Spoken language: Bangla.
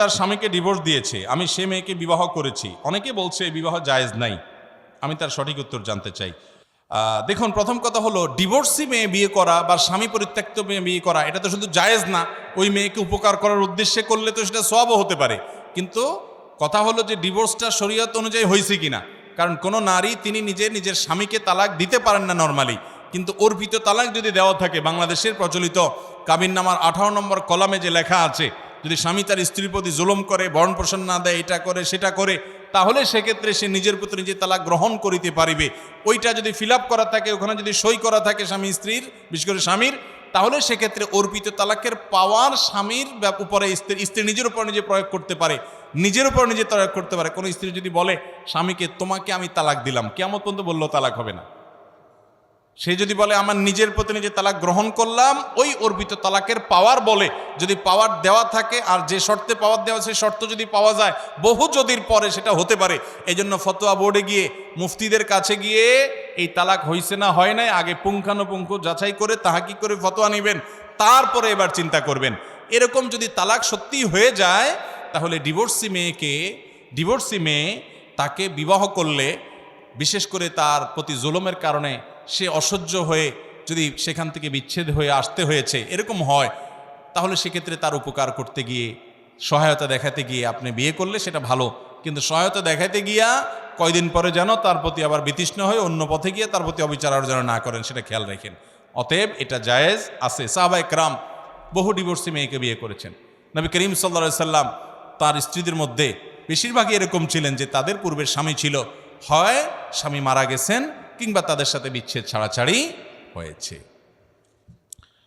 তার স্বামীকে ডিভোর্স দিয়েছে, আমি সে মেয়েকে বিবাহ করেছি। অনেকে বলছে বিবাহ জায়েজ নাই। আমি তার সঠিক উত্তর জানতে চাই। দেখুন, প্রথম কথা হলো ডিভোর্সি মেয়ে বিয়ে করা বা স্বামী পরিত্যক্ত মেয়ে বিয়ে করা, এটা তো শুধু জায়েজ না। ওই মেয়েকে উপকার করার উদ্দেশ্যে করলে তো সেটা সবও হতে পারে। কিন্তু কথা হলো যে ডিভোর্সটা শরীয়ত অনুযায়ী হয়েছে কিনা? কারণ কোনো নারী তিনি নিজে নিজের স্বামীকে তালাক দিতে পারেন না নর্মালি কিন্তু অর্পিত তালাক যদি দেওয়া থাকে, বাংলাদেশের প্রচলিত কাবিন নামার আঠারো নম্বর কলামে যে লেখা আছে যদি স্বামী তার স্ত্রীর প্রতি জুলুম করে বরণ পোষণ না দেয়, এটা করে, সেটা করে, তাহলে সেক্ষেত্রে সে নিজের প্রতি নিজে তালাক গ্রহণ করিতে পারিবে। ওইটা যদি ফিল করা থাকে, ওখানে যদি সই করা থাকে স্বামী স্ত্রীর, বিশেষ করে স্বামীর, তাহলে সেক্ষেত্রে অর্পিত তালাকের পাওয়ার স্বামীর উপরে স্ত্রী স্ত্রী নিজের উপর নিজে প্রয়োগ করতে পারে, নিজের উপর নিজে প্রয়োগ করতে পারে। কোনো স্ত্রী যদি বলে, স্বামীকে তোমাকে আমি তালাক দিলাম। কেমন পর্যন্ত বলল তালাক হবে না। সে যদি বলে, আমার নিজের প্রতি নিজে তালাক গ্রহণ করলাম, ওই অর্পিত তালাকের পাওয়ার বলে যদি পাওয়ার দেওয়া থাকে, আর যে শর্তে পাওয়ার দেওয়া সেই শর্ত যদি পাওয়া যায়, বহু যদির পরে সেটা হতে পারে। এই জন্য ফতোয়া বোর্ডে গিয়ে, মুফতিদের কাছে গিয়ে, এই তালাক হইছে না, হয় নাই, আগে পুঙ্খানুপুঙ্খ যাচাই করে তাহা তাহাকি করে ফতোয়া নেবেন? তারপরে এবার চিন্তা করবেন। এরকম যদি তালাক সত্যি হয়ে যায়, তাহলে ডিভোর্সি মেয়েকে, ডিভোর্সি মেয়ে তাকে বিবাহ করলে, বিশেষ করে তার প্রতি জুলুমের কারণে সে অসহ্য হয়ে যদি সেখান থেকে বিচ্ছেদ হয়ে আসতে হয়েছে, এরকম হয়, তাহলে সেক্ষেত্রে তার উপকার করতে গিয়ে, সহায়তা দেখাতে গিয়ে আপনি বিয়ে করলে সেটা ভালো। কিন্তু সহায়তা দেখাতে গিয়া কয়দিন পরে যেন তার প্রতি আবার বিতৃষ্ণ হয়ে অন্য পথে গিয়ে তার প্রতি অবিচার আর যেন না করেন, সেটা খেয়াল রাখেন। অতএব এটা জায়েজ আছে। সাহবা একরাম বহু ডিভোর্সি মেয়েকে বিয়ে করেছেন। নবী করিম সাল্লা সাল্লাম তার স্ত্রীদের মধ্যে বেশিরভাগই এরকম ছিলেন যে তাদের পূর্বের স্বামী ছিল। হয় স্বামী মারা গেছেন কিংবা তাদের সাথে বিচ্ছেদ ছাড়াছাড়ি হয়েছে।